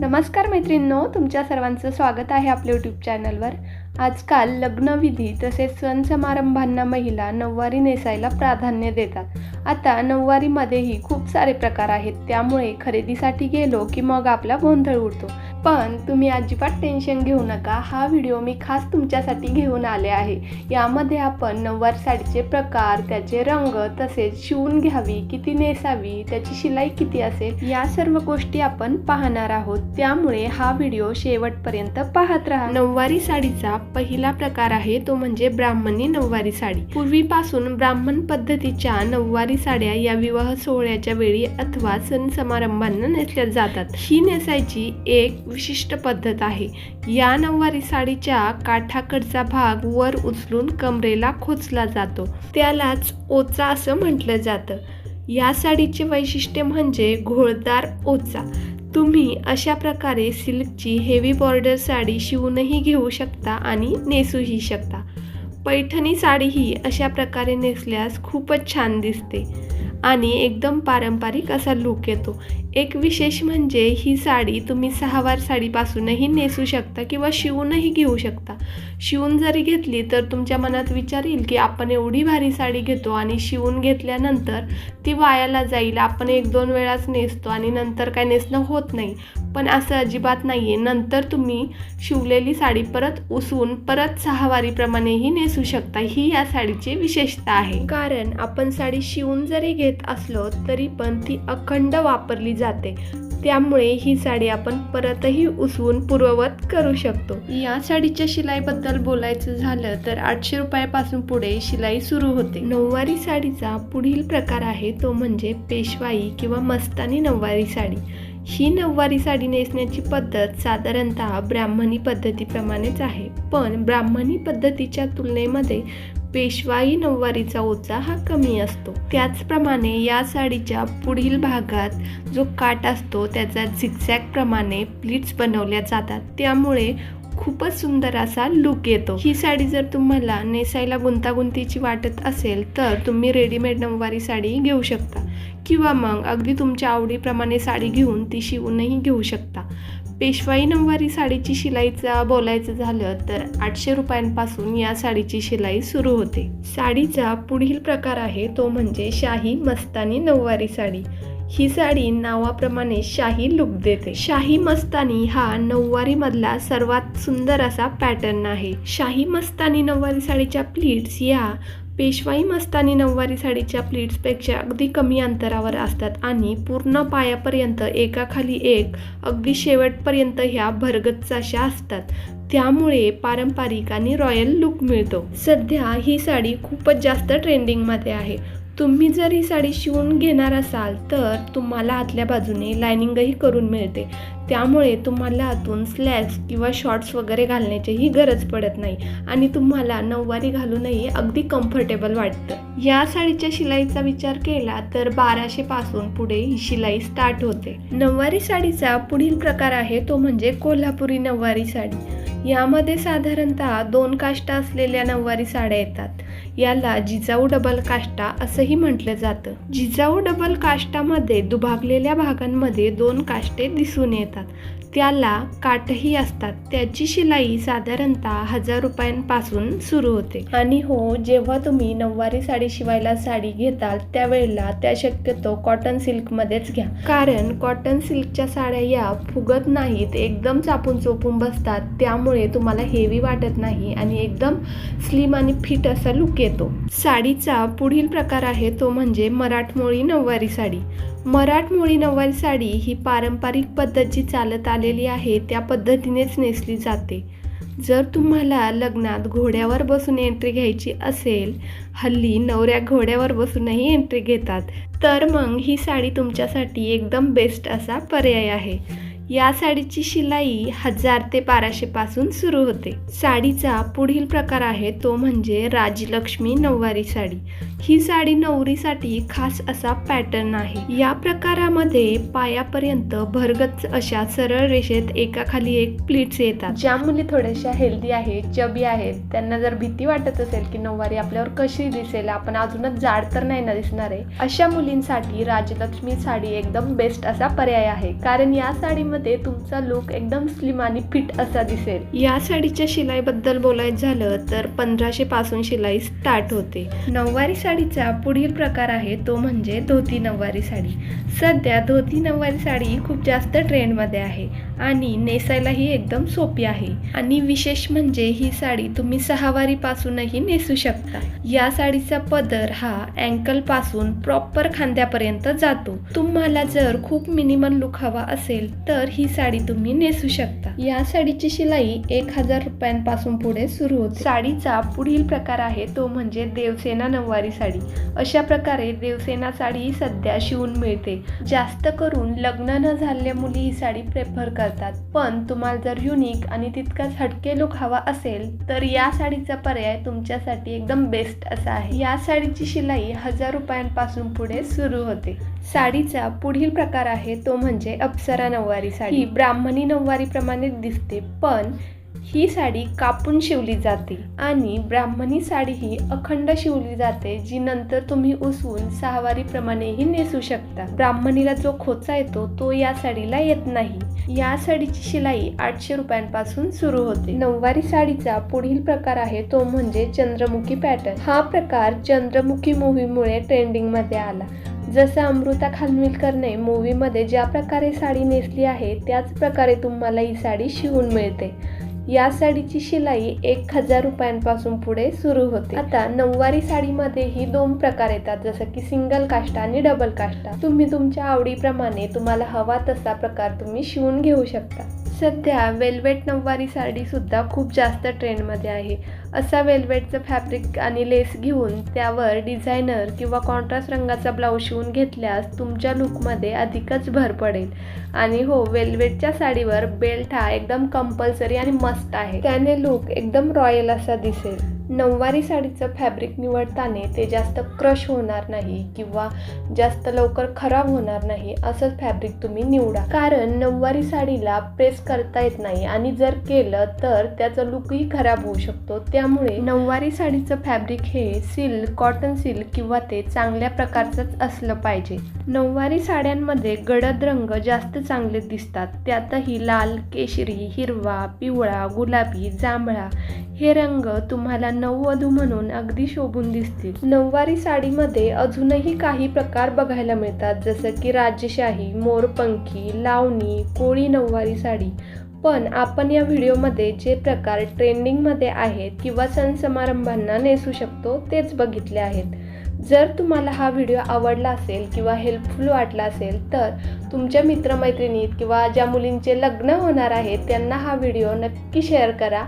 नमस्कार मैत्रिणींनो तुमच्या सर्वांचं स्वागत आहे आपल्या यूट्यूब चॅनलवर आजकाल लग्नविधी तसेच सण समारंभांना महिला नऊवारी नेसायला प्राधान्य देतात. आता नऊवारीमध्येही खूप सारे प्रकार आहेत त्यामुळे खरेदीसाठी गेलो की मग आपला गोंधळ उडतो. पण तुम्ही अजिबात टेन्शन घेऊ नका. हा व्हिडिओ मी खास तुमच्यासाठी घेऊन आले आहे. यामध्ये आपण नऊवारी साडीचे प्रकार त्याचे रंग तसेच शिवून घ्यावी किती नेसावी त्याची शिलाई किती असेल या सर्व गोष्टी आपण पाहणार आहोत. त्यामुळे हा व्हिडिओ शेवटपर्यंत पाहत राहा. नऊवारी साडीचा पहिला प्रकार आहे तो म्हणजे ब्राह्मणी नऊवारी साडी. पूर्वीपासून ब्राह्मण पद्धतीच्या नऊवारी साड्या या विवाह सोहळ्याच्या वेळी अथवा सण समारंभांना नेसल्या जातात. ही नेसायची एक विशिष्ट पद्धत आहे. या नऊवारी साडीच्या काठाकडचा भाग वर उचलून कमरेला खोचला जातो. त्यालाच ओचा असं म्हटलं जातं. या साडीचे वैशिष्ट्य म्हणजे घोळदार ओचा. तुम्ही अशा प्रकारे सिल्कची हेवी बॉर्डर साडी शिवूनही घेऊ शकता आणि नेसूही शकता. पैठणी साडीही अशा प्रकारे नेसल्यास खूपच छान दिसते आणि एकदम पारंपरिक असा लुक येतो. एक विशेष म्हणजे ही साडी तुम्ही सहावार साडीपासूनही नेसू शकता किंवा शिवूनही घेऊ शकता. शिवून जरी घेतली तर तुमच्या मनात विचार येईल की आपण एवढी भारी साडी घेतो आणि शिवून घेतल्यानंतर ती वायाला जाईल. आपण एक दोन वेळाच नेसतो आणि नंतर काय नेसणं होत नाही. पण असं अजिबात नाही आहे नंतर तुम्ही शिवलेली साडी परत उसवून परत सहावारीप्रमाणेही नेसू शकता. ही या साडीची विशेषता आहे. कारण आपण साडी शिवून जरी घेत असलो तरी पण ती अखंड वापरली जाते त्यामुळे ही साडी आपण परतही उसवून पूर्ववत करू शकतो. या साडीच्या शिलाईबद्दल बोलायचं झालं तर आठशे रुपयापासून पुढे शिलाई सुरू होते. नऊवारी साडीचा पुढील प्रकार आहे तो म्हणजे पेशवाई किंवा मस्तानी नऊवारी साडी. ही नऊवारी साडी नेसण्याची पद्धत साधारणतः ब्राह्मणी पद्धतीप्रमाणेच आहे. पण ब्राह्मणी पद्धतीच्या तुलनेमध्ये पेशवाई नऊवारीचा ओचा हा कमी असतो. त्याचप्रमाणे या साडीच्या पुढील भागात जो काट असतो त्याचा झिगझॅग प्रमाणे प्लीट्स बनवल्या जातात. त्यामुळे खूपच सुंदर असा लुक येतो. ही साडी जर तुम्हाला नेसायला गुंतागुंतीची वाटत असेल तर तुम्ही रेडीमेड नऊवारी साडी घेऊ शकता. किंवा मग अगदी तुमच्या आवडीप्रमाणे साडी घेऊन ती शिवूनही घेऊ शकता. पेशवाई नऊवारी साडीची शिलाईचा बोलायचं झालं तर आठशे रुपयांपासून या साडीची शिलाई सुरू होते. साडीचा पुढील प्रकार आहे तो म्हणजे शाही मस्तानी नऊवारी साडी. ही साडी नावाप्रमाणे शाही लुक देते. शाही मस्तानी हा नऊवारी मधला सर्वात सुंदर असा पॅटर्न आहे. शाही मस्तानी नऊवारी साडीच्या प्लीट्स या पेशवाई मस्तानी नऊवारी साडीच्या प्लीट्सपेक्षा अगदी कमी अंतरावर असतात आणि पूर्ण पायापर्यंत एकाखाली एक अगदी शेवटपर्यंत ह्या भरगच्च अशा असतात. त्यामुळे पारंपरिक आणि रॉयल लुक मिळतो. सध्या ही साडी खूपच जास्त ट्रेंडिंगमध्ये आहे. तुम्ही जर ही साडी शिवून घेणार असाल तर तुम्हाला आतल्या बाजूने लायनिंगही करून मिळते. त्यामुळे तुम्हाला आतून स्लॅक्स किंवा शॉर्ट्स वगैरे घालण्याचीही गरज पडत नाही आणि तुम्हाला नऊवारी घालूनही अगदी कम्फर्टेबल वाटतं. या साडीच्या शिलाईचा विचार केला तर बाराशे पासून पुढे ही शिलाई स्टार्ट होते. नऊवारी साडीचा पुढील प्रकार आहे तो म्हणजे कोल्हापुरी नऊवारी साडी. यामध्ये साधारणतः दोन काष्टा असलेल्या नऊवारी साड्या येतात. याला जिजाऊ डबल काष्टा असंही म्हटलं जातं. जिजाऊ डबल काष्टामध्ये दुभागलेल्या भागांमध्ये दोन काष्टे दिसून येतात. त्याला काठही असतात. त्याची शिलाई साधारणतः हजार रुपयांपासून सुरू होते. आणि हो जेव्हा तुम्ही नऊवारी साडी शिवायला साडी घेताल त्यावेळेला त्या शक्यतो कॉटन सिल्कमध्येच घ्या. कारण कॉटन सिल्कच्या साड्या या फुगत नाहीत एकदम चापून चोपून बसतात. त्यामुळे तुम्हाला हेवी वाटत नाही आणि एकदम स्लिम आणि फिट असा लुक येतो. साडीचा पुढील प्रकार आहे तो म्हणजे मराठमोळी नऊवारी साडी. मराठमोळी नऊवारी साडी ही पारंपरिक पद्धत जी चालत आलेली आहे त्या पद्धतीनेच नेसली जाते. जर तुम्हाला लग्नात घोड्यावर बसून एंट्री घ्यायची असेल हल्ली नवऱ्या घोड्यावर बसूनही एंट्री घेतात तर मग ही साडी तुमच्यासाठी एकदम बेस्ट असा पर्याय आहे. या साडीची शिलाई हजार ते बाराशेपासून सुरू होते. साडीचा पुढील प्रकार आहे तो म्हणजे राजलक्ष्मी नऊवारी साडी. ही साडी नवरीसाठी खास असा पॅटर्न आहे. या प्रकारामध्ये पायापर्यंत भरगच अशा सरळ रेषेत एकाखाली एक प्लीट्स येतात. ज्या मुली थोड्याशा हेल्दी आहेत चबी आहेत त्यांना जर भीती वाटत असेल की नऊवारी आपल्यावर कशी दिसेल आपण अजूनच जाड तर नाही ना दिसणार आहे अशा मुलींसाठी राजलक्ष्मी साडी एकदम बेस्ट असा पर्याय आहे. कारण या साडीमध्ये तुमचा लुक एकदम स्लिम आणि फिट असा दिसेल. या साडीच्या शिलाईबद्दल बोलायचं झालं तर पंधराशे पासून शिलाई स्टार्ट होते. नऊवारी साडीचा पुढील प्रकार आहे तो म्हणजे धोती नऊवारी साडी. सध्या धोती नऊवारी साडी खूप जास्त ट्रेंडमध्ये आहे आणि नेसायलाही एकदम सोपी आहे. आणि विशेष म्हणजे ही साडी तुम्ही सहावारीपासूनही नेसू शकता. या साडीचा पदर हा अँकलपासून प्रॉपर खांद्यापर्यंत जातो. तुम्हाला जर खूप मिनिमल लुक हवा असेल तर ही साडी तुम्ही नेसू शकता. या साडीची शिलाई एक हजार रुपयांपासून पुढे सुरू होते. साडीचा पुढील प्रकार आहे तो म्हणजे देवसेना नऊवारी साडी. अशा प्रकारे देवसेना साडी ही सध्या शिवून मिळते. जास्त करून लग्न न झालेल्या मुली ही साडी प्रेफर करतात. पण तुम्हाला जर युनिक आणि तितकाच हटके लुक हवा असेल तर या साडीचा पर्याय तुमच्यासाठी एकदम बेस्ट असा आहे. या साडीची शिलाई हजार रुपयांपासून पुढे सुरू होते. साडीचा पुढील प्रकार आहे तो म्हणजे अप्सरा नऊवारी साडी. ही ब्राह्मणी नऊवारी प्रमाणे दिसते पण ही साडी कापून शिवली जाते आणि ब्राह्मणी साडी ही अखंड शिवली जाते जी नंतर तुम्ही उसवून सहावारीप्रमाणेही नेसू शकता. ब्राह्मणीला जो खोचा येतो तो या साडीला येत नाही. या साडीची शिलाई आठशे रुपयांपासून सुरू होते. नऊवारी साडीचा पुढील प्रकार आहे तो म्हणजे चंद्रमुखी पॅटर्न. हा प्रकार चंद्रमुखी मूव्हीमुळे ट्रेंडिंगमध्ये आला. जसं अमृता खानविलकरने मूवीमध्ये ज्या प्रकारे साडी नेसली आहे त्याच प्रकारे तुम्हाला ही साडी शिवून मिळते. या साडीची शिलाई एक हजार रुपयांपासून पुढे सुरू होते. आता नऊवारी साडीमध्येही दोन प्रकार येतात जसं की सिंगल काष्टा आणि डबल काष्टा तुम्ही तुमच्या आवडीप्रमाणे तुम्हाला हवा तसा प्रकार तुम्ही शिवून घेऊ शकता. सध्या वेल्वेट नऊवारी साडी सुद्धा खूप जास्त ट्रेंडमध्ये आहे. असा वेल्वेटचं फॅब्रिक आणि लेस घेऊन त्यावर डिझायनर किंवा कॉन्ट्रास्ट रंगाचा ब्लाऊज शिवून घेतल्यास तुमच्या लुकमध्ये अधिकच भर पडेल. आणि हो वेल्वेटच्या साडीवर बेल्ट हा एकदम कंपल्सरी आणि मस्त आहे. त्याने लुक एकदम रॉयल असा दिसेल. नऊवारी साडीचं फॅब्रिक निवडताना ते जास्त क्रश होणार नाही किंवा जास्त लवकर खराब होणार नाही असंच फॅब्रिक तुम्ही निवडा. कारण नऊवारी साडीला प्रेस करता येत नाही आणि जर केलं तर त्याचा लुकही खराब होऊ शकतो. त्यामुळे नऊवारी साडीचं फॅब्रिक हे सिल्क कॉटन सिल्क किंवा ते चांगल्या प्रकारचंच असलं पाहिजे. नऊवारी साड्यांमध्ये गडद रंग जास्त चांगले दिसतात. त्यातही लाल केशरी हिरवा पिवळा गुलाबी जांभळा हे रंग तुम्हाला नववधू म्हणून अगदी शोभून दिसतील. नऊवारी साडीमध्ये अजूनही काही प्रकार बघायला मिळतात जसं की राज्यशाही मोरपंखी लावणी कोळी नऊवारी साडी. पण आपण या व्हिडिओमध्ये जे प्रकार ट्रेंडिंगमध्ये आहेत किंवा सण समारंभांना नेसू शकतो तेच बघितले आहेत. जर तुम्हाला हा व्हिडिओ आवडला असेल किंवा हेल्पफुल वाटला असेल तर तुमच्या मित्रमैत्रिणीत किंवा ज्या मुलींचे लग्न होणार आहे त्यांना हा व्हिडिओ नक्की शेअर करा.